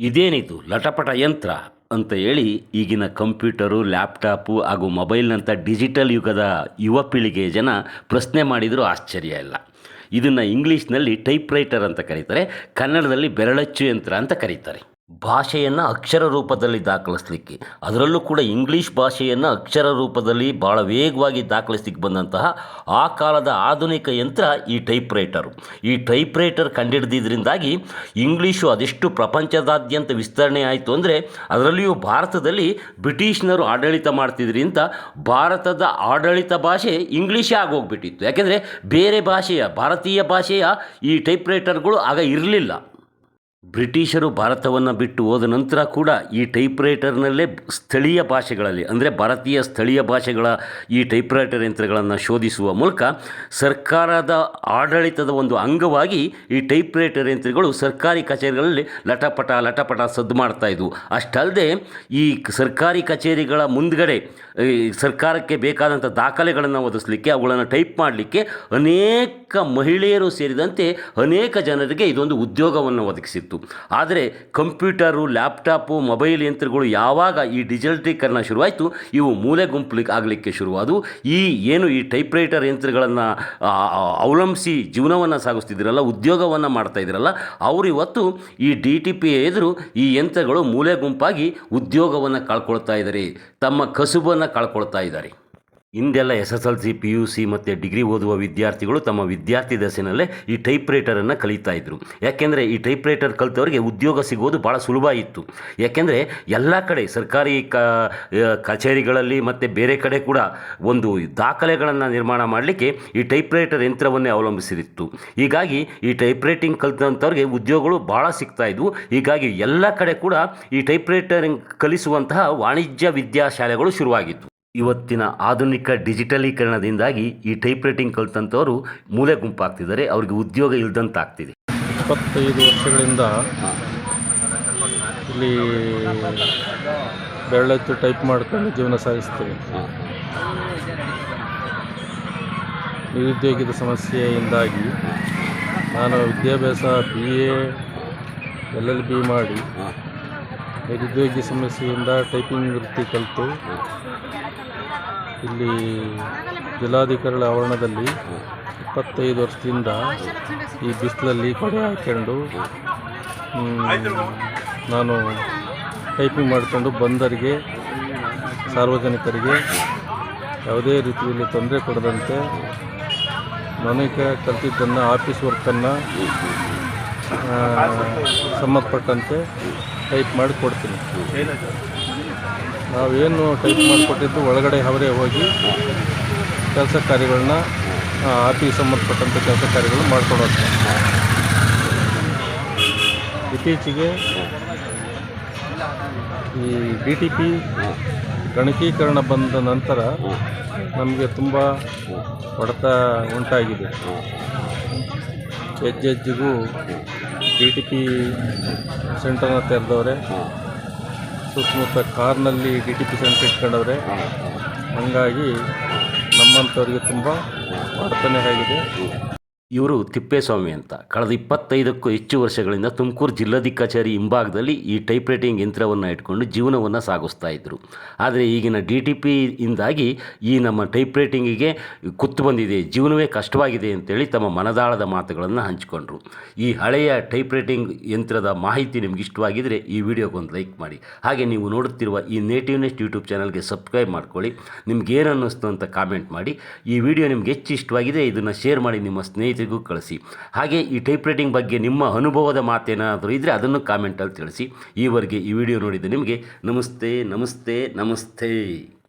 ಇದೇನಿದು ಲಟಪಟ ಯಂತ್ರ ಅಂತ ಹೇಳಿ ಈಗಿನ ಕಂಪ್ಯೂಟರು, ಲ್ಯಾಪ್ಟಾಪು ಹಾಗೂ ಮೊಬೈಲ್ನಂಥ ಡಿಜಿಟಲ್ ಯುಗದ ಯುವ ಪೀಳಿಗೆಯ ಜನ ಪ್ರಶ್ನೆ ಮಾಡಿದರೂ ಆಶ್ಚರ್ಯ ಇಲ್ಲ. ಇದನ್ನು ಇಂಗ್ಲೀಷ್ನಲ್ಲಿ ಟೈಪ್ ರೈಟರ್ ಅಂತ ಕರೀತಾರೆ, ಕನ್ನಡದಲ್ಲಿ ಬೆರಳಚ್ಚು ಯಂತ್ರ ಅಂತ ಕರೀತಾರೆ. ಭಾಷೆಯನ್ನು ಅಕ್ಷರ ರೂಪದಲ್ಲಿ ದಾಖಲಿಸಲಿಕ್ಕೆ. ಅದರಲ್ಲೂ ಕೂಡ ಇಂಗ್ಲೀಷ್ ಭಾಷೆಯನ್ನು ಅಕ್ಷರ ರೂಪದಲ್ಲಿ ಭಾಳ ವೇಗವಾಗಿ ದಾಖಲಿಸ್ಲಿಕ್ಕೆ ಬಂದಂತಹ ಆ ಕಾಲದ ಆಧುನಿಕ ಯಂತ್ರ ಈ ಟೈಪ್ ರೈಟರು ಈ ಟೈಪ್ ರೈಟರ್ ಕಂಡುಹಿಡಿದಿದ್ದರಿಂದಾಗಿ ಇಂಗ್ಲೀಷು ಅದೆಷ್ಟು ಪ್ರಪಂಚದಾದ್ಯಂತ ವಿಸ್ತರಣೆ ಆಯಿತು ಅಂದರೆ ಅದರಲ್ಲಿಯೂ ಭಾರತದಲ್ಲಿ ಬ್ರಿಟಿಷ್ನರು ಆಡಳಿತ ಮಾಡ್ತಿದ್ರಿಂದ ಭಾರತದ ಆಡಳಿತ ಭಾಷೆ ಇಂಗ್ಲೀಷೇ ಆಗೋಗ್ಬಿಟ್ಟಿತ್ತು. ಯಾಕೆಂದರೆ ಬೇರೆ ಭಾಷೆಯ, ಭಾರತೀಯ ಭಾಷೆಯ ಈ ಟೈಪ್ ರೈಟರ್ಗಳು ಆಗ ಇರಲಿಲ್ಲ. ಬ್ರಿಟಿಷರು ಭಾರತವನ್ನು ಬಿಟ್ಟು ಹೋದ ನಂತರ ಕೂಡ ಈ ಟೈಪ್ ರೈಟರ್ನಲ್ಲೇ ಸ್ಥಳೀಯ ಭಾಷೆಗಳಲ್ಲಿ, ಅಂದರೆ ಭಾರತೀಯ ಸ್ಥಳೀಯ ಭಾಷೆಗಳ ಈ ಟೈಪ್ ರೈಟರ್ ಯಂತ್ರಗಳನ್ನು ಶೋಧಿಸುವ ಮೂಲಕ ಸರ್ಕಾರದ ಆಡಳಿತದ ಒಂದು ಅಂಗವಾಗಿ ಈ ಟೈಪ್ ರೈಟರ್ ಯಂತ್ರಗಳು ಸರ್ಕಾರಿ ಕಚೇರಿಗಳಲ್ಲಿ ಲಟಪಟ ಲಟಪಟ ಸದ್ದು ಮಾಡ್ತಾ ಇದ್ವು. ಅಷ್ಟಲ್ಲದೆ ಈ ಸರ್ಕಾರಿ ಕಚೇರಿಗಳ ಮುಂದ್ಗಡೆ ಸರ್ಕಾರಕ್ಕೆ ಬೇಕಾದಂಥ ದಾಖಲೆಗಳನ್ನು ಒದಗಿಸಲಿಕ್ಕೆ, ಅವುಗಳನ್ನು ಟೈಪ್ ಮಾಡಲಿಕ್ಕೆ ಅನೇಕ ಮಹಿಳೆಯರು ಸೇರಿದಂತೆ ಅನೇಕ ಜನರಿಗೆ ಇದೊಂದು ಉದ್ಯೋಗವನ್ನು ಒದಗಿಸಿತ್ತು. ಆದರೆ ಕಂಪ್ಯೂಟರು, ಲ್ಯಾಪ್ಟಾಪು, ಮೊಬೈಲ್ ಯಂತ್ರಗಳು ಯಾವಾಗ ಈ ಡಿಜಿಟಲೀಕರಣ ಶುರುವಾಯಿತು, ಇವು ಮೂಲೆ ಗುಂಪಲಿಕ್ಕೆ ಆಗಲಿಕ್ಕೆ ಶುರುವಾದವು ಈ ಏನು ಈ ಟೈಪ್ ರೈಟರ್ ಯಂತ್ರಗಳನ್ನು ಅವಲಂಬಿಸಿ ಜೀವನವನ್ನು ಸಾಗಿಸ್ತಿದ್ದಿರಲ್ಲ ಉದ್ಯೋಗವನ್ನು ಮಾಡ್ತಾ ಇದ್ರಲ್ಲ, ಅವರು ಇವತ್ತು ಈ ಡಿ ಟಿ ಪಿ ಎದುರು ಈ ಯಂತ್ರಗಳು ಮೂಲೆ ಗುಂಪಾಗಿ ಉದ್ಯೋಗವನ್ನು ಕಳ್ಕೊಳ್ತಾ ಇದ್ದಾರೆ ತಮ್ಮ ಕಸುಬನ್ನು ಕಳ್ಕೊಳ್ತಾ ಇದ್ದಾರೆ ಹಿಂದೆಲ್ಲ S S L C, P U C ಮತ್ತು ಡಿಗ್ರಿ ಓದುವ ವಿದ್ಯಾರ್ಥಿಗಳು ತಮ್ಮ ವಿದ್ಯಾರ್ಥಿ ದಶೆಯಲ್ಲೇ ಈ ಟೈಪ್ ರೈಟರನ್ನು ಕಲಿತಾ ಇದ್ದರು ಯಾಕೆಂದರೆ ಈ ಟೈಪ್ ರೈಟರ್ ಕಲಿತವರಿಗೆ ಉದ್ಯೋಗ ಸಿಗೋದು ಭಾಳ ಸುಲಭ ಇತ್ತು. ಯಾಕೆಂದರೆ ಎಲ್ಲ ಕಡೆ ಸರ್ಕಾರಿ ಕಚೇರಿಗಳಲ್ಲಿ ಮತ್ತು ಬೇರೆ ಕಡೆ ಕೂಡ ಒಂದು ದಾಖಲೆಗಳನ್ನು ನಿರ್ಮಾಣ ಮಾಡಲಿಕ್ಕೆ ಈ ಟೈಪ್ ರೈಟರ್ ಯಂತ್ರವನ್ನೇ ಅವಲಂಬಿಸಿತ್ತು ಹೀಗಾಗಿ ಈ ಟೈಪ್ ರೈಟಿಂಗ್ ಕಲಿತಂಥವ್ರಿಗೆ ಉದ್ಯೋಗಗಳು ಭಾಳ ಸಿಗ್ತಾ ಇದ್ವು. ಹೀಗಾಗಿ ಎಲ್ಲ ಕಡೆ ಕೂಡ ಈ ಟೈಪ್ ರೈಟರಿಂಗ್ ಕಲಿಸುವಂತಹ ವಾಣಿಜ್ಯ ವಿದ್ಯಾಶಾಲೆಗಳು ಶುರುವಾಗಿತ್ತು ಇವತ್ತಿನ ಆಧುನಿಕ ಡಿಜಿಟಲೀಕರಣದಿಂದಾಗಿ ಈ ಟೈಪ್ ರೈಟಿಂಗ್ ಕಲಿತಂಥವರು ಮೂಲೆ ಗುಂಪಾಗ್ತಿದ್ದಾರೆ ಅವ್ರಿಗೆ ಉದ್ಯೋಗ ಇಲ್ಲದಂತಾಗ್ತಿದೆ ಇಪ್ಪತ್ತೈದು ವರ್ಷಗಳಿಂದ ಇಲ್ಲಿ ಬೆರಳೆತ್ತು ಟೈಪ್ ಮಾಡ್ಕೊಂಡು ಜೀವನ ಸಾಗಿಸ್ತೇವೆ. ನಿರುದ್ಯೋಗದ ಸಮಸ್ಯೆಯಿಂದಾಗಿ ನಾನು ವಿದ್ಯಾಭ್ಯಾಸ B A L L B ಮಾಡಿ ನಿರುದ್ಯೋಗಿ ಸಮಸ್ಯೆಯಿಂದ ಟೈಪಿಂಗ್ ವೃತ್ತಿ ಕಲಿತು. ಇಲ್ಲಿ ಜಿಲ್ಲಾಧಿಕಾರಿಗಳ ಆವರಣದಲ್ಲಿ ಇಪ್ಪತ್ತೈದು ವರ್ಷದಿಂದ ಈ ಬಿಸಿಲಲ್ಲಿ ಕೊಡೆ ಹಾಕ್ಕೊಂಡು ನಾನು ಟೈಪಿಂಗ್ ಮಾಡಿಕೊಂಡು ಬಂದರಿಗೆ, ಸಾರ್ವಜನಿಕರಿಗೆ ಯಾವುದೇ ರೀತಿಯಲ್ಲಿ ತೊಂದರೆ ಕೊಡದಂತೆ ನನಗೆ ಕಲಿತಿದ್ದನ್ನು ಆಫೀಸ್ ವರ್ಕನ್ನು ಸಂಬಂಧಪಟ್ಟಂತೆ ಟೈಪ್ ಮಾಡಿ ಕೊಡ್ತೀನಿ ನಾವೇನು ಟೈಪ್ ಮಾಡಿಕೊಟ್ಟಿದ್ದು ಒಳಗಡೆ ಅವರೇ ಹೋಗಿ ಕೆಲಸ ಕಾರ್ಯಗಳನ್ನ ಆಫೀಸ್ ಸಂಬಂಧಪಟ್ಟಂಥ ಕೆಲಸ ಕಾರ್ಯಗಳು ಮಾಡ್ಕೊಂಡು ಹೋಗ್ತಾರೆ ಇತ್ತೀಚೆಗೆ ಈ ಡಿ ಟಿ ಪಿ ಗಣಕೀಕರಣ ಬಂದ ನಂತರ ನಮಗೆ ತುಂಬ ಹೊಡೆತ ಉಂಟಾಗಿದೆ. ಹೆಜ್ಜೆಜ್ಜಿಗೂ ಡಿ ಟಿ ಪಿ ಸೆಂಟರ್ನ ತೆರೆದವ್ರೆ ಸುತ್ತಮುತ್ತ ಕಾರ್ನಲ್ಲಿ ಡಿ ಟಿ ಪಿ ಸೆಂಟರ್ ಇಟ್ಕೊಂಡವ್ರೆ. ಹಾಗಾಗಿ ನಮ್ಮಂಥವ್ರಿಗೆ ತುಂಬ ವರ್ತನೆ ಆಗಿದೆ. ಇವರು ತಿಪ್ಪೇಸ್ವಾಮಿ ಅಂತ. ಕಳೆದ ಇಪ್ಪತ್ತೈದಕ್ಕೂ ಹೆಚ್ಚು ವರ್ಷಗಳಿಂದ ತುಮಕೂರು ಜಿಲ್ಲಾಧಿಕಾರಿ ಕಚೇರಿ ಹಿಂಭಾಗದಲ್ಲಿ ಈ ಟೈಪ್ ರೈಟಿಂಗ್ ಯಂತ್ರವನ್ನು ಇಟ್ಕೊಂಡು ಜೀವನವನ್ನು ಸಾಗಿಸ್ತಾ ಇದ್ದರು ಆದರೆ ಈಗಿನ ಡಿ ಟಿ ಪಿ ಇಂದಾಗಿ ಈ ನಮ್ಮ ಟೈಪ್ ರೈಟಿಂಗಿಗೆ ಕುತ್ತು ಬಂದಿದೆ. ಜೀವನವೇ ಕಷ್ಟವಾಗಿದೆ ಅಂತೇಳಿ ತಮ್ಮ ಮನದಾಳದ ಮಾತುಗಳನ್ನು ಹಂಚಿಕೊಂಡ್ರು. ಈ ಹಳೆಯ ಟೈಪ್ ರೈಟಿಂಗ್ ಯಂತ್ರದ ಮಾಹಿತಿ ನಿಮ್ಗೆ ಇಷ್ಟವಾಗಿದ್ದರೆ ಈ ವಿಡಿಯೋಗೊಂದು ಲೈಕ್ ಮಾಡಿ. ಹಾಗೆ ನೀವು ನೋಡುತ್ತಿರುವ ಈ ನೇಟಿವ್ ನೆಸ್ಟ್ ಯೂಟ್ಯೂಬ್ ಚಾನಲ್ಗೆ ಸಬ್ಸ್ಕ್ರೈಬ್ ಮಾಡ್ಕೊಳ್ಳಿ. ನಿಮ್ಗೆ ಏನು ಅನ್ನಿಸ್ತು ಅಂತ ಕಾಮೆಂಟ್ ಮಾಡಿ. ಈ ವಿಡಿಯೋ ನಿಮ್ಗೆ ಹೆಚ್ಚು ಇಷ್ಟವಾಗಿದೆ ಇದನ್ನು ಶೇರ್ ಮಾಡಿ ನಿಮ್ಮ ಸ್ನೇಹಿತರಿಗೂ ಕಳಿಸಿ. ಹಾಗೆ ಈ ಟೈಪ್ ರೈಟಿಂಗ್ ಬಗ್ಗೆ ನಿಮ್ಮ ಅನುಭವದ ಮಾತೇನಾದರೂ ಇದ್ದರೆ ಅದನ್ನು ಕಾಮೆಂಟಲ್ಲಿ ತಿಳಿಸಿ. ಈವರೆಗೆ ಈ ವಿಡಿಯೋ ನೋಡಿದ ನಿಮಗೆ ನಮಸ್ತೆ ನಮಸ್ತೆ ನಮಸ್ತೆ.